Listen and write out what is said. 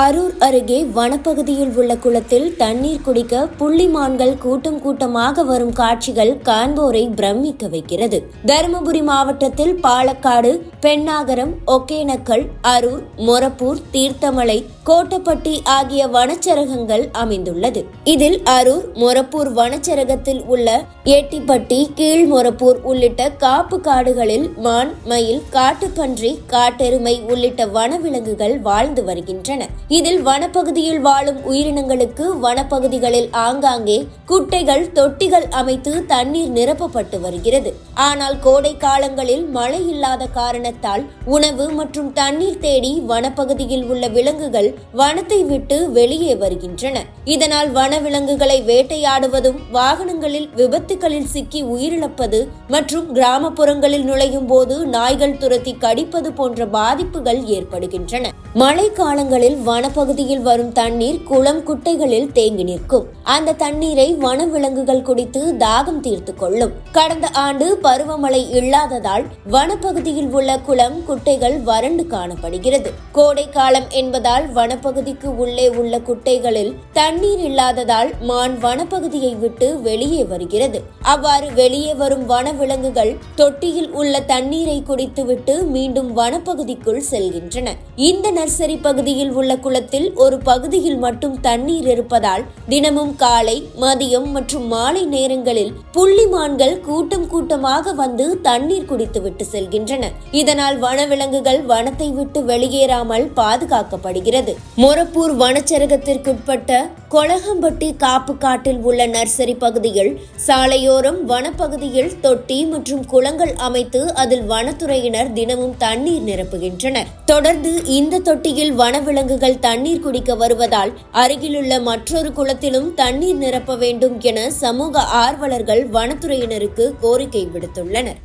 அரூர் அருகே வனப்பகுதியில் உள்ள குளத்தில் தண்ணீர் குடிக்க புள்ளிமான்கள் கூட்டம் கூட்டமாக வரும் காட்சிகள் காண்போரை பிரமிக்க வைக்கிறது. தருமபுரி மாவட்டத்தில் பாலக்காடு பெண்ணாகரம் ஒகேனக்கல் அரூர் மொரப்பூர் தீர்த்தமலை கோட்டப்பட்டி ஆகிய வனச்சரகங்கள் அமைந்துள்ளது. இதில் அரூர் மொரப்பூர் வனச்சரகத்தில் உள்ள ஏட்டிப்பட்டி கீழ் மொரப்பூர் உள்ளிட்ட காப்பு காடுகளில் மான் மயில் காட்டுப்பன்றி காட்டெருமை உள்ளிட்ட வனவிலங்குகள் வாழ்ந்து வருகின்றன. இதில் வனப்பகுதியில் வாழும் உயிரினங்களுக்கு வனப்பகுதிகளில் ஆங்காங்கே குட்டைகள் தொட்டிகள் அமைத்து தண்ணீர் நிரப்பப்பட்டு வருகிறது. ஆனால் கோடை காலங்களில் மழை இல்லாத காரணத்தால் உணவு மற்றும் தண்ணீர் தேடி வனப்பகுதியில் உள்ள விலங்குகள் வனத்தை விட்டு வெளியே வருகின்றன. இதனால் வனவிலங்குகளை வேட்டையாடுவதும் வாகனங்களில் விபத்துகளில் சிக்கி உயிரிழப்பது மற்றும் கிராமப்புறங்களில் நுழையும் போது நாய்கள் துரத்தி கடிப்பது போன்ற பாதிப்புகள் ஏற்படுகின்றன. மழை காலங்களில் வனப்பகுதியில் வரும் தண்ணீர் குளம் குட்டைகளில் தேங்கி நிற்கும். அந்த தண்ணீரை வனவிலங்குகள் குடித்து தாகம் தீர்த்து கொள்ளும். கடந்த ஆண்டு பருவமழை இல்லாததால் வனப்பகுதியில் உள்ள குளம் குட்டைகள் வறண்டு காணப்படுகிறது. கோடை காலம் என்பதால் வனப்பகுதிக்கு உள்ளே உள்ள குட்டைகளில் தண்ணீர் இல்லாததால் மான் வனப்பகுதியை விட்டு வெளியே வருகிறது. அவ்வாறு வெளியே வரும் வனவிலங்குகள் தொட்டியில் உள்ள தண்ணீரை குடித்துவிட்டு மீண்டும் வனப்பகுதிக்குள் செல்கின்றன. இந்த நர்சரி பகுதியில் உள்ள குளத்தில் ஒரு பகுதியில் மட்டும் தண்ணீர் இருப்பதால் தினமும் காலை மதியம் மற்றும் மாலை நேரங்களில் புள்ளி மான்கள் கூட்டம் கூட்டமாக வந்து தண்ணீர் குடித்துவிட்டு செல்கின்றன. இதனால் வனவிலங்குகள் வனத்தை விட்டு வெளியேறாமல் பாதுகாக்கப்படுகிறது. மொரப்பூர் வனச்சரகத்திற்குட்பட்ட கொளகம்பட்டி காப்பு காட்டில் உள்ள நர்சரி பகுதியில் சாலையோரம் வனப்பகுதியில் தொட்டி மற்றும் குளங்கள் அமைத்து அதில் வனத்துறையினர் தினமும் தண்ணீர் நிரப்புகின்றனர். தொடர்ந்து இந்த தொட்டியில் வனவிலங்குகள் தண்ணீர் குடிக்க வருவதால் அருகிலுள்ள மற்றொரு குளத்திலும் தண்ணீர் நிரப்ப வேண்டும் என சமூக ஆர்வலர்கள் வனத்துறையினருக்கு கோரிக்கை விடுத்துள்ளனர்.